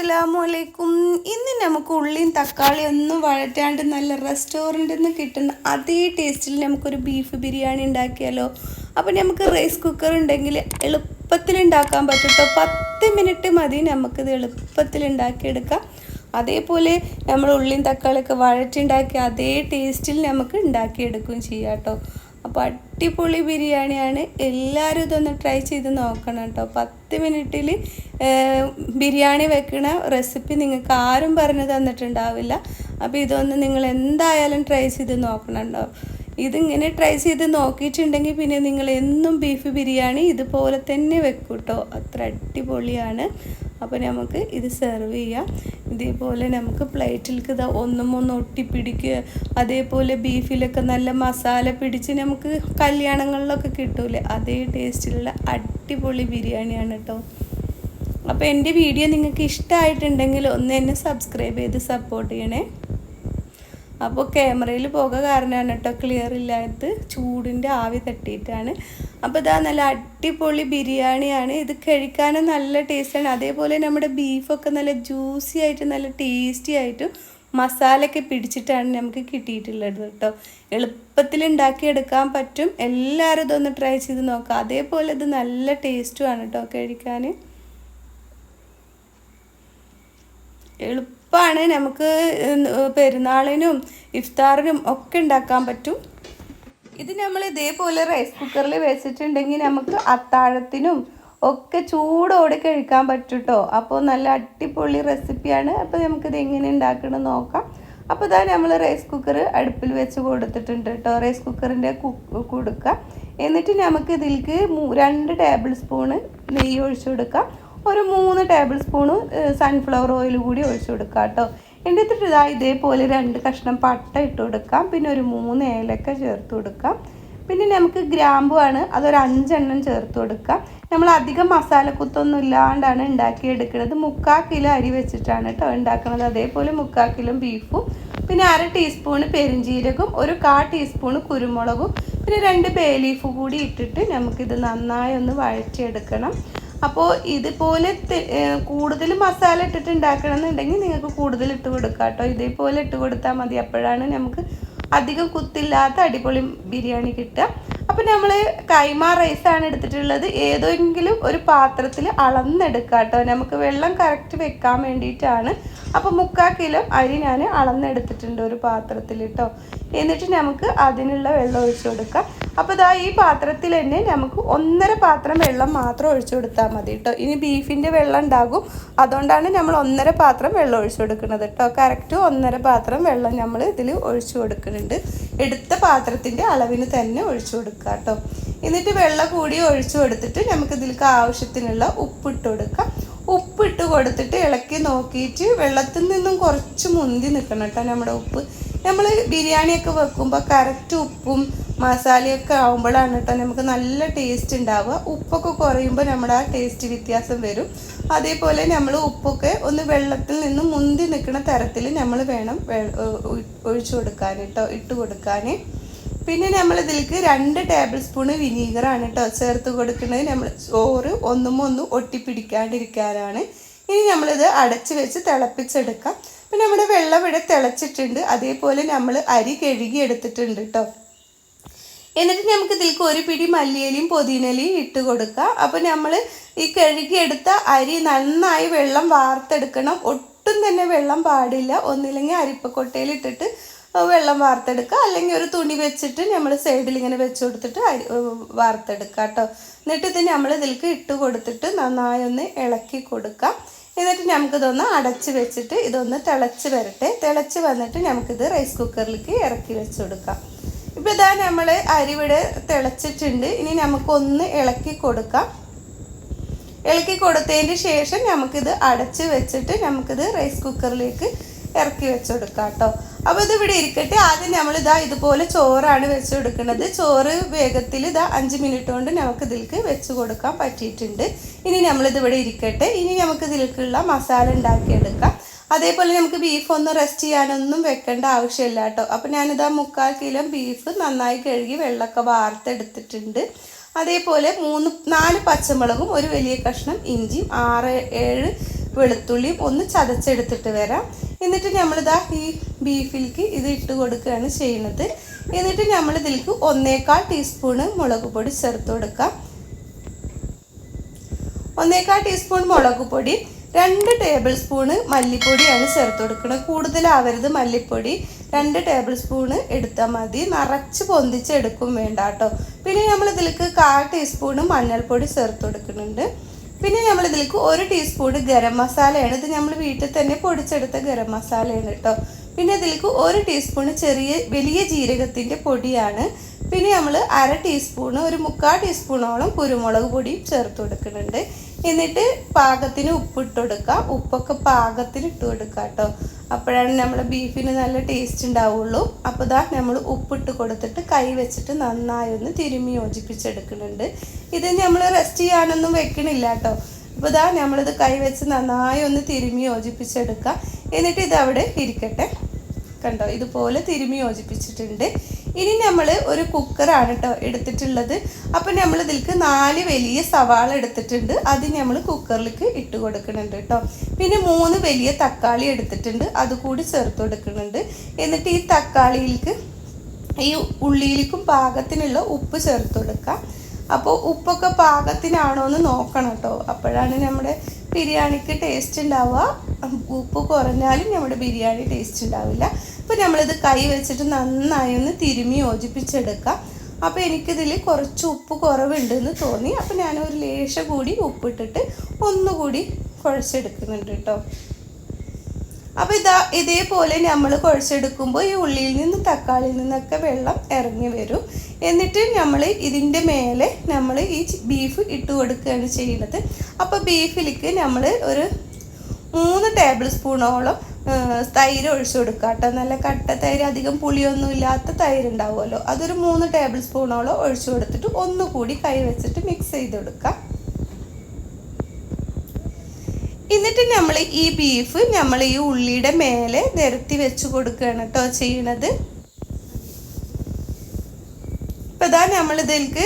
അസ്സലാമു അലൈക്കും ഇന്ന് നമുക്ക് ഉള്ളിയും തക്കാളിയും ഒന്നും വഴറ്റാണ്ട് നല്ല റെസ്റ്റോറന്റിൽ നിന്ന് കിട്ടുന്ന അതേ ടേസ്റ്റിൽ നമുക്കൊരു ബീഫ് ബിരിയാണി ഉണ്ടാക്കിയാലോ. അപ്പോൾ നമുക്ക് റൈസ് കുക്കർ ഉണ്ടെങ്കിൽ എളുപ്പത്തിൽ ഉണ്ടാക്കാൻ പറ്റും കേട്ടോ പത്ത് മിനിറ്റ് മതി നമുക്കിത് എളുപ്പത്തിൽ ഉണ്ടാക്കിയെടുക്കാം. അതേപോലെ നമ്മൾ ഉള്ളിയും തക്കാളിയൊക്കെ വഴറ്റുണ്ടാക്കി അതേ ടേസ്റ്റിൽ നമുക്ക് ഉണ്ടാക്കിയെടുക്കുകയും ചെയ്യാം കേട്ടോ അപ്പോൾ അടിപൊളി ബിരിയാണിയാണ്. എല്ലാവരും ഇതൊന്ന് ട്രൈ ചെയ്ത് നോക്കണം കേട്ടോ പത്ത് മിനിറ്റിൽ ബിരിയാണി വെക്കണ റെസിപ്പി നിങ്ങൾക്ക് ആരും പറഞ്ഞു തന്നിട്ടുണ്ടാവില്ല. അപ്പോൾ ഇതൊന്ന് നിങ്ങൾ എന്തായാലും ട്രൈ ചെയ്ത് നോക്കണം കേട്ടോ ഇതിങ്ങനെ ട്രൈ ചെയ്ത് നോക്കിയിട്ടുണ്ടെങ്കിൽ പിന്നെ നിങ്ങൾ എന്നും ബീഫ് ബിരിയാണി ഇതുപോലെ തന്നെ വെക്കൂട്ടോ കേട്ടോ അത്ര അടിപൊളിയാണ്. അപ്പോൾ നമുക്ക് ഇത് സെർവ് ചെയ്യാം. ഇതേപോലെ നമുക്ക് പ്ലേറ്റിലേക്ക് ഇതാ ഒന്നും ഒന്നും ഒട്ടിപ്പിടിക്കുക അതേപോലെ ബീഫിലൊക്കെ നല്ല മസാല പിടിച്ച് നമുക്ക് കല്യാണങ്ങളിലൊക്കെ കിട്ടൂലേ അതേ ടേസ്റ്റിലുള്ള അടിപൊളി ബിരിയാണിയാണ് കേട്ടോ അപ്പോൾ എന്റെ വീഡിയോ നിങ്ങൾക്ക് ഇഷ്ടമായിട്ടുണ്ടെങ്കിൽ ഒന്ന് എന്നെ സബ്സ്ക്രൈബ് ചെയ്ത് സപ്പോർട്ട് ചെയ്യണേ. അപ്പോൾ ക്യാമറയിൽ പോക കാരണമാണ് കേട്ടോ ക്ലിയർ ഇല്ലാത്ത ചൂടിന്റെ ആവി തട്ടിയിട്ടാണ്. അപ്പോൾ ഇതാ നല്ല അടിപൊളി ബിരിയാണിയാണ്. ഇത് കഴിക്കാനും നല്ല ടേസ്റ്റാണ് അതേപോലെ നമ്മുടെ ബീഫൊക്കെ നല്ല ജ്യൂസി ആയിട്ട് നല്ല ടേസ്റ്റി ആയിട്ടും മസാലയൊക്കെ പിടിച്ചിട്ടാണ് നമുക്ക് കിട്ടിയിട്ടുള്ളത് കേട്ടോ. എളുപ്പത്തിൽ ഉണ്ടാക്കിയെടുക്കാൻ പറ്റും. എല്ലാവരും ഇതൊന്ന് ട്രൈ ചെയ്ത് നോക്കാം. അതേപോലെ ഇത് നല്ല ടേസ്റ്റുമാണ് കേട്ടോ കഴിക്കാൻ. എളുപ്പമാണ് നമുക്ക് പെരുന്നാളിനും ഇഫ്താറിനും ഒക്കെ ഉണ്ടാക്കാൻ പറ്റും. ഇത് നമ്മൾ ഇതേപോലെ റൈസ് കുക്കറിൽ വെച്ചിട്ടുണ്ടെങ്കിൽ നമുക്ക് അത്താഴത്തിനും ഒക്കെ ചൂടോടെ കഴിക്കാൻ പറ്റും കേട്ടോ അപ്പോൾ നല്ല അടിപൊളി റെസിപ്പിയാണ് അപ്പോൾ നമുക്കിത് എങ്ങനെ ഉണ്ടാക്കണം നോക്കാം. അപ്പോൾ ഇതാ നമ്മൾ റൈസ് കുക്കർ അടുപ്പിൽ വെച്ച് കൊടുത്തിട്ടുണ്ട് കേട്ടോ. റൈസ് കുക്കറിന്റെ കൊടുക്കുക. എന്നിട്ട് നമുക്ക് ഇതിലേക്ക് രണ്ട് ടേബിൾ സ്പൂണ് നെയ്യ് ഒഴിച്ചു കൊടുക്കാം. ഒരു മൂന്ന് ടേബിൾ സ്പൂണ് സൺഫ്ലവർ ഓയിൽ കൂടി ഒഴിച്ചു കൊടുക്കുക കേട്ടോ. എന്നിട്ട് ഇതാ ഇതേപോലെ രണ്ട് കഷ്ണം പട്ട ഇട്ട് കൊടുക്കാം. പിന്നെ ഒരു മൂന്ന് ഏലക്ക ചേർത്ത് കൊടുക്കാം. പിന്നെ നമുക്ക് ഗ്രാമ്പുമാണ് അതൊരു അഞ്ചെണ്ണം ചേർത്ത് കൊടുക്കാം. നമ്മൾ അധികം മസാലക്കുത്തൊന്നും ഇല്ലാണ്ടാണ് ഉണ്ടാക്കിയെടുക്കുന്നത്. മുക്കാൽ കിലോ അരി വെച്ചിട്ടാണ് കേട്ടോ ഉണ്ടാക്കുന്നത്. അതേപോലെ മുക്കാൽ കിലോ ബീഫും പിന്നെ അര ടീസ്പൂണ് പെരിഞ്ചീരകം ഒരു കാ ടീസ്പൂണ് കുരുമുളകും പിന്നെ രണ്ട് ബേ ലീഫ് കൂടി ഇട്ടിട്ട് നമുക്കിത് നന്നായി ഒന്ന് വഴറ്റിയെടുക്കണം. അപ്പോൾ ഇതുപോലെ കൂടുതൽ മസാല ഇട്ടിട്ട് ഉണ്ടാക്കണം എന്നുണ്ടെങ്കിൽ നിങ്ങൾക്ക് കൂടുതൽ ഇട്ട് കൊടുക്കാം കേട്ടോ. ഇതേപോലെ ഇട്ട് കൊടുത്താൽ മതി. അപ്പോഴാണ് നമുക്ക് അധികം കുത്തില്ലാത്ത അടിപൊളി ബിരിയാണി കിട്ടുക. അപ്പം നമ്മൾ കൈമ റൈസാണ് എടുത്തിട്ടുള്ളത്. ഏതെങ്കിലും ഒരു പാത്രത്തിൽ അളന്നെടുക്കുക കേട്ടോ. നമുക്ക് വെള്ളം കറക്റ്റ് വെക്കാൻ വേണ്ടിയിട്ടാണ്. അപ്പോൾ മുക്കാൽ കിലോ അരി ഞാൻ അളന്നെടുത്തിട്ടുണ്ട് ഒരു പാത്രത്തിൽ കേട്ടോ. എന്നിട്ട് നമുക്ക് അതിനുള്ള വെള്ളം ഒഴിച്ചു കൊടുക്കാം. അപ്പോൾ ഇതാ ഈ പാത്രത്തിൽ തന്നെ നമുക്ക് ഒന്നര പാത്രം വെള്ളം മാത്രം ഒഴിച്ചു കൊടുത്താൽ മതി കേട്ടോ. ഇനി ബീഫിന്റെ വെള്ളം ഉണ്ടാകും. അതുകൊണ്ടാണ് നമ്മൾ ഒന്നര പാത്രം വെള്ളം ഒഴിച്ചു കൊടുക്കുന്നത് കേട്ടോ. കറക്റ്റ് ഒന്നര പാത്രം വെള്ളം നമ്മൾ ഇതിൽ ഒഴിച്ചു കൊടുക്കുന്നുണ്ട്. എടുത്ത പാത്രത്തിന്റെ അളവിന് തന്നെ ഒഴിച്ചു കൊടുക്കുക കേട്ടോ. എന്നിട്ട് വെള്ളം കൂടി ഒഴിച്ചു കൊടുത്തിട്ട് നമുക്ക് ഇതിലേക്ക് ആവശ്യത്തിനുള്ള ഉപ്പിട്ട് കൊടുക്കാം. ഉപ്പിട്ട് കൊടുത്തിട്ട് ഇളക്കി നോക്കിയിട്ട് വെള്ളത്തിൽ നിന്നും കുറച്ച് മുന്തി നിൽക്കണം കേട്ടോ നമ്മുടെ ഉപ്പ്. നമ്മൾ ബിരിയാണിയൊക്കെ വെക്കുമ്പോൾ കറക്റ്റ് ഉപ്പും മസാലയൊക്കെ ആകുമ്പോഴാണ് കേട്ടോ നമുക്ക് നല്ല ടേസ്റ്റ് ഉണ്ടാവുക ഉപ്പൊക്കെ കുറയുമ്പോൾ നമ്മുടെ ആ ടേസ്റ്റ് വ്യത്യാസം വരും. അതേപോലെ നമ്മൾ ഉപ്പൊക്കെ ഒന്ന് വെള്ളത്തിൽ നിന്ന് മുന്തി നിൽക്കുന്ന തരത്തിൽ നമ്മൾ വേണം ഒഴിച്ചു കൊടുക്കാൻ കേട്ടോ ഇട്ട് കൊടുക്കാൻ പിന്നെ നമ്മൾ ഇതിലേക്ക് രണ്ട് ടേബിൾ സ്പൂണ് വിനീഗറാണ് കേട്ടോ ചേർത്ത് കൊടുക്കുന്നത്. നമ്മൾ ചോറ് ഒന്നും ഒന്നും ഒട്ടിപ്പിടിക്കാണ്ടിരിക്കാനാണ്. ഇനി നമ്മളിത് അടച്ച് വെച്ച് തിളപ്പിച്ചെടുക്കാം. പിന്നെ നമ്മുടെ വെള്ളം ഇവിടെ തിളച്ചിട്ടുണ്ട്. അതേപോലെ നമ്മൾ അരി കഴുകി എടുത്തിട്ടുണ്ട് കേട്ടോ എന്നിട്ട് നമുക്ക് ഇതിലേക്ക് ഒരു പിടി മല്ലിയിലയും പൊതിനലിയും ഇട്ട് കൊടുക്കാം. അപ്പോൾ നമ്മൾ ഈ കഴുകിയെടുത്ത അരി നന്നായി വെള്ളം വാർത്തെടുക്കണം. ഒട്ടും തന്നെ വെള്ളം പാടില്ല. ഒന്നില്ലെങ്കിൽ അരിപ്പക്കൊട്ടയിൽ ഇട്ടിട്ട് വെള്ളം വാർത്തെടുക്കുക. അല്ലെങ്കിൽ ഒരു തുണി വെച്ചിട്ട് നമ്മൾ സൈഡിൽ ഇങ്ങനെ വെച്ച് കൊടുത്തിട്ട് അരി വാർത്തെടുക്കുക കേട്ടോ എന്നിട്ട് ഇത് നമ്മൾ ഇതിലേക്ക് ഇട്ട് കൊടുത്തിട്ട് നന്നായി ഒന്ന് ഇളക്കി കൊടുക്കാം. എന്നിട്ട് നമുക്കിതൊന്ന് അടച്ച് വെച്ചിട്ട് ഇതൊന്ന് തിളച്ച് വരട്ടെ. തിളച്ച് വന്നിട്ട് നമുക്കിത് റൈസ് കുക്കറിലേക്ക് ഇറക്കി വെച്ച് കൊടുക്കാം. ഇപ്പോൾ ഇതാ നമ്മൾ അരിവിടെ തിളച്ചിട്ടുണ്ട്. ഇനി നമുക്കൊന്ന് ഇളക്കി കൊടുക്കാം. ഇളക്കി കൊടുത്തതിന് ശേഷം നമുക്കിത് അടച്ച് വെച്ചിട്ട് നമുക്കിത് റൈസ് കുക്കറിലേക്ക് ഇറക്കി വെച്ച് കൊടുക്കാം കേട്ടോ. അപ്പോൾ ഇത് ഇവിടെ ഇരിക്കട്ടെ. ആദ്യം നമ്മൾ ഇതാ ഇതുപോലെ ചോറാണ് വെച്ച് കൊടുക്കുന്നത്. ചോറ് വേഗത്തിൽ ഇതാ അഞ്ച് മിനിറ്റ് കൊണ്ട് നമുക്ക് ഇതിലേക്ക് വെച്ച് കൊടുക്കാൻ പറ്റിയിട്ടുണ്ട്. ഇനി നമ്മളിത് ഇവിടെ ഇരിക്കട്ടെ. ഇനി നമുക്ക് ഇതിലേക്കുള്ള മസാല ഉണ്ടാക്കിയെടുക്കാം. അതേപോലെ നമുക്ക് ബീഫ് ഒന്ന് റെസ്റ്റ് ചെയ്യാനൊന്നും വെക്കേണ്ട ആവശ്യമില്ല കേട്ടോ. അപ്പോൾ ഞാനിതാ മുക്കാൽ കിലോ ബീഫ് നന്നായി കഴുകി വെള്ളമൊക്കെ വാർത്തെടുത്തിട്ടുണ്ട്. അതേപോലെ മൂന്ന് നാല് പച്ചമുളകും ഒരു വലിയ കഷ്ണം ഇഞ്ചിയും ആറ് ഏഴ് വെളുത്തുള്ളിയും ഒന്ന് ചതച്ചെടുത്തിട്ട് വരാം. എന്നിട്ട് നമ്മളിതാ ഈ ബീഫിലേക്ക് ഇത് ഇട്ട് കൊടുക്കുകയാണ് ചെയ്യുന്നത്. എന്നിട്ട് നമ്മൾ ഇതിലേക്ക് ഒന്നേക്കാൾ ടീസ്പൂണ് മുളക് പൊടി ചേർത്ത് കൊടുക്കാം. ഒന്നേക്കാൾ ടീസ്പൂൺ മുളക് പൊടി രണ്ട് ടേബിൾ സ്പൂണ് മല്ലിപ്പൊടിയാണ് ചേർത്ത് കൊടുക്കുന്നത് കൂടുതലാവരുത് മല്ലിപ്പൊടി. രണ്ട് ടേബിൾ സ്പൂണ് എടുത്താൽ മതി. നിറച്ച് പൊന്തിച്ചെടുക്കും വേണ്ട കേട്ടോ പിന്നെ നമ്മൾ ഇതിലേക്ക് കാൽ ടീസ്പൂണ് മഞ്ഞൾപ്പൊടി ചേർത്ത് കൊടുക്കുന്നുണ്ട്. പിന്നെ നമ്മൾ ഇതിലേക്ക് ഒരു ടീസ്പൂൺ ഗരം മസാലയാണ്. ഇത് നമ്മൾ വീട്ടിൽ തന്നെ പൊടിച്ചെടുത്ത ഗരം മസാലയാണ് കേട്ടോ. പിന്നെ ഇതിലേക്ക് ഒരു ടീസ്പൂൺ ചെറിയ വലിയ ജീരകത്തിന്റെ പൊടിയാണ്. പിന്നെ നമ്മൾ അര ടീസ്പൂണ് ഒരു മുക്കാൽ ടീസ്പൂണോളം കുരുമുളക് പൊടിയും ചേർത്ത് കൊടുക്കുന്നുണ്ട്. എന്നിട്ട് പാകത്തിന് ഉപ്പിട്ട് കൊടുക്കുക ഉപ്പൊക്കെ പാകത്തിന് ഇട്ട് കൊടുക്കാം കേട്ടോ. അപ്പോഴാണ് നമ്മൾ ബീഫിന് നല്ല ടേസ്റ്റ് ഉണ്ടാവുള്ളൂ. അപ്പോൾ ഇതാ നമ്മൾ ഉപ്പിട്ട് കൊടുത്തിട്ട് കൈ വെച്ചിട്ട് നന്നായി ഒന്ന് തിരുമ്മി യോജിപ്പിച്ചെടുക്കുന്നുണ്ട്. ഇത് നമ്മൾ റെസ്റ്റ് ചെയ്യാനൊന്നും വെക്കണില്ല കേട്ടോ. അപ്പോൾ ഇതാ നമ്മളിത് കൈ വെച്ച് നന്നായി ഒന്ന് തിരുമ്മി യോജിപ്പിച്ചെടുക്കുക എന്നിട്ട് ഇതവിടെ ഇരിക്കട്ടെ. കണ്ടോ? ഇതുപോലെ തിരുമ്മി യോജിപ്പിച്ചിട്ടുണ്ട്. ഇനി നമ്മൾ ഒരു കുക്കറാണ് കേട്ടോ എടുത്തിട്ടുള്ളത്. അപ്പം നമ്മൾ ഇതിലേക്ക് നാല് വലിയ സവാള എടുത്തിട്ടുണ്ട്. അത് നമ്മൾ കുക്കറിലേക്ക് ഇട്ട് കൊടുക്കുന്നുണ്ട് കേട്ടോ പിന്നെ മൂന്ന് വലിയ തക്കാളി എടുത്തിട്ടുണ്ട്. അത് കൂടി ചേർത്ത് കൊടുക്കുന്നുണ്ട്. എന്നിട്ട് ഈ തക്കാളിയിലേക്ക് ഈ ഉള്ളിയിലേക്കും പാകത്തിനുള്ള ഉപ്പ് ചേർത്ത് കൊടുക്കുക അപ്പോൾ ഉപ്പൊക്കെ പാകത്തിനാണോ എന്ന് നോക്കണം കേട്ടോ അപ്പോഴാണ് നമ്മുടെ ബിരിയാണിക്ക് ടേസ്റ്റ് ഉണ്ടാവുക. ഉപ്പ് കുറഞ്ഞാലും നമ്മുടെ ബിരിയാണി ടേസ്റ്റ് ഉണ്ടാവില്ല. അപ്പോൾ നമ്മളിത് കൈ വെച്ചിട്ട് നന്നായി ഒന്ന് തിരുമി യോജിപ്പിച്ചെടുക്കാം. അപ്പോൾ എനിക്കിതിൽ കുറച്ച് ഉപ്പ് കുറവുണ്ടെന്ന് തോന്നി. അപ്പോൾ ഞാൻ ഒരു ലേശം കൂടി ഉപ്പിട്ടിട്ട് ഒന്നുകൂടി കുഴച്ചെടുക്കുന്നുണ്ട് കേട്ടോ അപ്പോൾ ഇതാ ഇതേപോലെ നമ്മൾ കുഴച്ചെടുക്കുമ്പോൾ ഈ ഉള്ളിയിൽ നിന്ന് തക്കാളിയിൽ നിന്നൊക്കെ വെള്ളം ഇറങ്ങി വരും. എന്നിട്ട് നമ്മൾ ഇതിന്റെ മേലെ നമ്മൾ ഈ ബീഫ് ഇട്ട് കൊടുക്കുകയാണ് ചെയ്യുന്നത്. അപ്പോൾ ബീഫിലേക്ക് നമ്മൾ ഒരു മൂന്ന് ടേബിൾ സ്പൂണോളം തൈര് ഒഴിച്ചു കൊടുക്കുക കേട്ടോ. നല്ല കട്ട തൈര് അധികം പുളിയൊന്നും ഇല്ലാത്ത തൈര് ഉണ്ടാവുമല്ലോ. അതൊരു മൂന്ന് ടേബിൾ സ്പൂണോളം ഒഴിച്ചു കൊടുത്തിട്ട് ഒന്നുകൂടി കൈ വെച്ചിട്ട് മിക്സ് ചെയ്ത് കൊടുക്കുക. എന്നിട്ട് നമ്മൾ ഈ ബീഫ് നമ്മൾ ഈ ഉള്ളിയുടെ മേലെ നിരത്തി വെച്ച് കൊടുക്കുകയാണ് കേട്ടോ ചെയ്യണത്. ഇപ്പം ഇതാ നമ്മൾ ഇതിൽക്ക്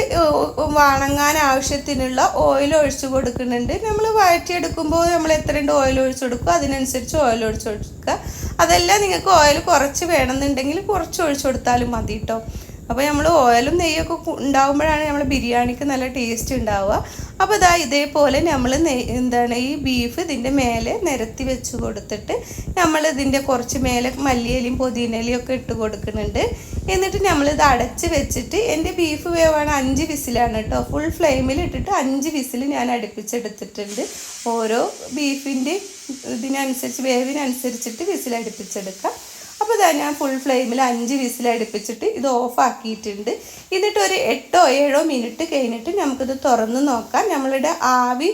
വണങ്ങാൻ ആവശ്യത്തിനുള്ള ഓയിൽ ഒഴിച്ച് കൊടുക്കുന്നുണ്ട്. നമ്മൾ വഴറ്റിയെടുക്കുമ്പോൾ നമ്മൾ എത്രയുണ്ട് ഓയിൽ ഒഴിച്ച് കൊടുക്കുക? അതിനനുസരിച്ച് ഓയിൽ ഒഴിച്ച് കൊടുക്കുക. അതെല്ലാം നിങ്ങൾക്ക് ഓയിൽ കുറച്ച് വേണമെന്നുണ്ടെങ്കിൽ കുറച്ച് ഒഴിച്ച് കൊടുത്താലും മതി കേട്ടോ അപ്പോൾ നമ്മൾ ഓയിലും നെയ്യൊക്കെ ഉണ്ടാകുമ്പോഴാണ് നമ്മൾ ബിരിയാണിക്ക് നല്ല ടേസ്റ്റ് ഉണ്ടാവുക. അപ്പോൾ ഇതാ ഇതേപോലെ നമ്മൾ എന്താണ് ഈ ബീഫ് ഇതിന്റെ മേലെ നിരത്തി വെച്ച് കൊടുത്തിട്ട് നമ്മൾ ഇതിന്റെ കുറച്ച് മേലെ മല്ലിയിലയും പുതിനയിലയും ഒക്കെ ഇട്ട് കൊടുക്കുന്നുണ്ട്. എന്നിട്ട് നമ്മളിത് അടച്ച് വെച്ചിട്ട് എന്റെ ബീഫ് വേവാണ് അഞ്ച് വിസിലാണ് കേട്ടോ. ഫുൾ ഫ്ലെയിമിൽ ഇട്ടിട്ട് അഞ്ച് വിസിൽ ഞാൻ അടുപ്പിച്ചെടുത്തിട്ടുണ്ട്. ഓരോ ബീഫിന്റെ ഇതിനനുസരിച്ച് വേവിനനുസരിച്ചിട്ട് വിസിൽ അടുപ്പിച്ചെടുക്കാം അപ്പോൾ ഇതാ ഞാൻ ഫുൾ ഫ്ലെയിമിൽ അഞ്ച് വിസിൽ അടുപ്പിച്ചിട്ട് ഇത് ഓഫാക്കിയിട്ടുണ്ട് എന്നിട്ട് ഒരു എട്ടോ ഏഴോ മിനിറ്റ് കഴിഞ്ഞിട്ട് നമുക്കിത് തുറന്ന് നോക്കാം. നമ്മളുടെ ആവി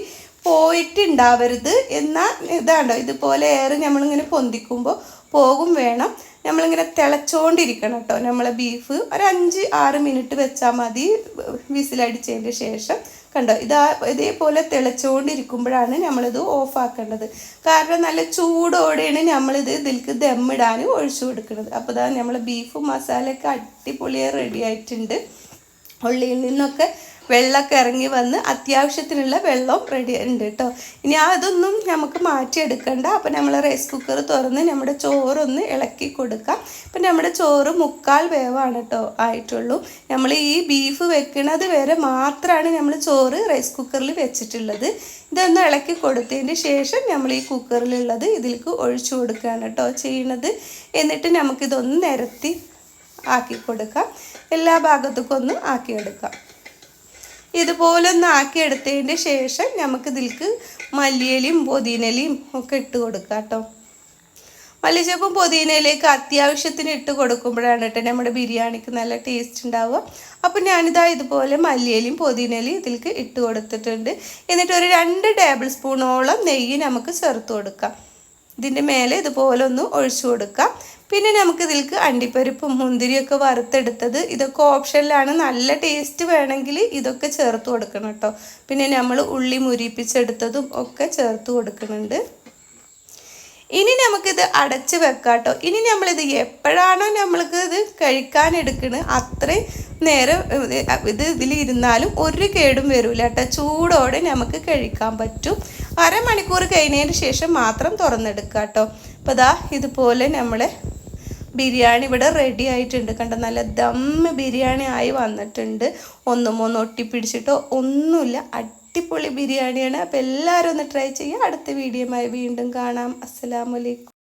പോയിട്ടുണ്ടാവരുത് എന്നാൽ ഇതാണ്ടോ. ഇതുപോലെ ഏറെ നമ്മളിങ്ങനെ പൊന്തിക്കുമ്പോൾ പോകും വേണം. നമ്മളിങ്ങനെ തിളച്ചുകൊണ്ടിരിക്കണം കേട്ടോ നമ്മളെ ബീഫ് ഒരു അഞ്ച് ആറ് മിനിറ്റ് വെച്ചാൽ മതി വിസിലടിച്ചതിന്റെ ശേഷം. കണ്ടോ? ഇതാ ഇതേപോലെ തിളച്ചുകൊണ്ടിരിക്കുമ്പോഴാണ് നമ്മളിത് ഓഫാക്കേണ്ടത് കാരണം നല്ല ചൂടോടെയാണ് നമ്മളിത് ഇതിലേക്ക് ദമ്മിടാൻ ഒഴിച്ചു കൊടുക്കുന്നത്. അപ്പോൾ ഇതാ നമ്മൾ ബീഫ് മസാലയൊക്കെ അടിപൊളിയായി റെഡി ആയിട്ടുണ്ട്. ഉള്ളിയിൽ നിന്നൊക്കെ വെള്ളമൊക്കെ ഇറങ്ങി വന്ന് അത്യാവശ്യത്തിനുള്ള വെള്ളം റെഡി ഉണ്ട് കേട്ടോ ഇനി അതൊന്നും നമുക്ക് മാറ്റിയെടുക്കണ്ട. അപ്പം നമ്മൾ റൈസ് കുക്കർ തുറന്ന് നമ്മുടെ ചോറൊന്ന് ഇളക്കി കൊടുക്കാം. ഇപ്പം നമ്മുടെ ചോറ് മുക്കാൽ വേവാണ് കേട്ടോ ആയിട്ടുള്ളൂ. നമ്മൾ ഈ ബീഫ് വെക്കുന്നത് വരെ മാത്രമാണ് നമ്മൾ ചോറ് റൈസ് കുക്കറിൽ വെച്ചിട്ടുള്ളത്. ഇതൊന്ന് ഇളക്കി കൊടുത്തതിന് ശേഷം നമ്മൾ ഈ കുക്കറിലുള്ളത് ഇതിലേക്ക് ഒഴിച്ചു കൊടുക്കുകയാണ് കേട്ടോ ചെയ്യണത്. എന്നിട്ട് നമുക്കിതൊന്ന് നിരത്തി ആക്കി കൊടുക്കാം. എല്ലാ ഭാഗത്തേക്കൊന്നും ആക്കിയെടുക്കാം. ഇതുപോലെ ഒന്ന് ആക്കിയെടുത്തതിന്റെ ശേഷം നമുക്ക് ഇതിൽക്ക് മല്ലിയിലയും പുതിനയിലയും ഒക്കെ ഇട്ട് കൊടുക്കാം കേട്ടോ. മല്ലിച്ചപ്പും പൊതിനയിലേക്ക് അത്യാവശ്യത്തിന് ഇട്ട് കൊടുക്കുമ്പോഴാണ് കേട്ടോ നമ്മുടെ ബിരിയാണിക്ക് നല്ല ടേസ്റ്റ് ഉണ്ടാവുക. അപ്പം ഞാനിതാ ഇതുപോലെ മല്ലിയിലയും പുതിനയിലയും ഇതിൽക്ക് ഇട്ട് കൊടുത്തിട്ടുണ്ട്. എന്നിട്ട് ഒരു രണ്ട് ടേബിൾ സ്പൂണോളം നെയ്യ് നമുക്ക് ചേർത്ത് കൊടുക്കാം. ഇതിന്റെ മേലെ ഇതുപോലെ ഒന്ന് ഒഴിച്ചു കൊടുക്കാം. പിന്നെ നമുക്ക് ഇതിലേക്ക് അണ്ടിപ്പരിപ്പും മുന്തിരിയൊക്കെ വറുത്തെടുത്തത് ഇതൊക്കെ ഓപ്ഷനിലാണ്. നല്ല ടേസ്റ്റ് വേണമെങ്കിൽ ഇതൊക്കെ ചേർത്ത് കൊടുക്കണം കേട്ടോ. പിന്നെ നമ്മൾ ഉള്ളി മുരിപ്പിച്ചെടുത്തതും ഒക്കെ ചേർത്ത് കൊടുക്കുന്നുണ്ട്. ഇനി നമുക്കിത് അടച്ച് വെക്കാം കേട്ടോ. ഇനി നമ്മളിത് എപ്പോഴാണോ നമ്മൾക്ക് ഇത് കഴിക്കാൻ എടുക്കുന്നത് അത്രയും നേരം ഇത് ഇതിലിരുന്നാലും ഒരു കേടും വരില്ല കേട്ടോ. ചൂടോടെ നമുക്ക് കഴിക്കാൻ പറ്റും. അരമണിക്കൂർ കഴിഞ്ഞതിന് ശേഷം മാത്രം തുറന്നെടുക്കാം കേട്ടോ. അപ്പോൾ ഇതാ ഇതുപോലെ നമ്മൾ ബിരിയാണി ഇവിടെ റെഡി ആയിട്ടുണ്ട്. കണ്ട നല്ല ദം ബിരിയാണി ആയി വന്നിട്ടുണ്ട്. ഒന്നും ഒന്നും ഒട്ടിപ്പിടിച്ചിട്ടോ ഒന്നുമില്ല. അടിപൊളി ബിരിയാണിയാണ്. അപ്പോൾ എല്ലാവരും ഒന്ന് ട്രൈ ചെയ്യുക. അടുത്ത വീഡിയോയുമായി വീണ്ടും കാണാം. അസ്സലാമലൈക്കും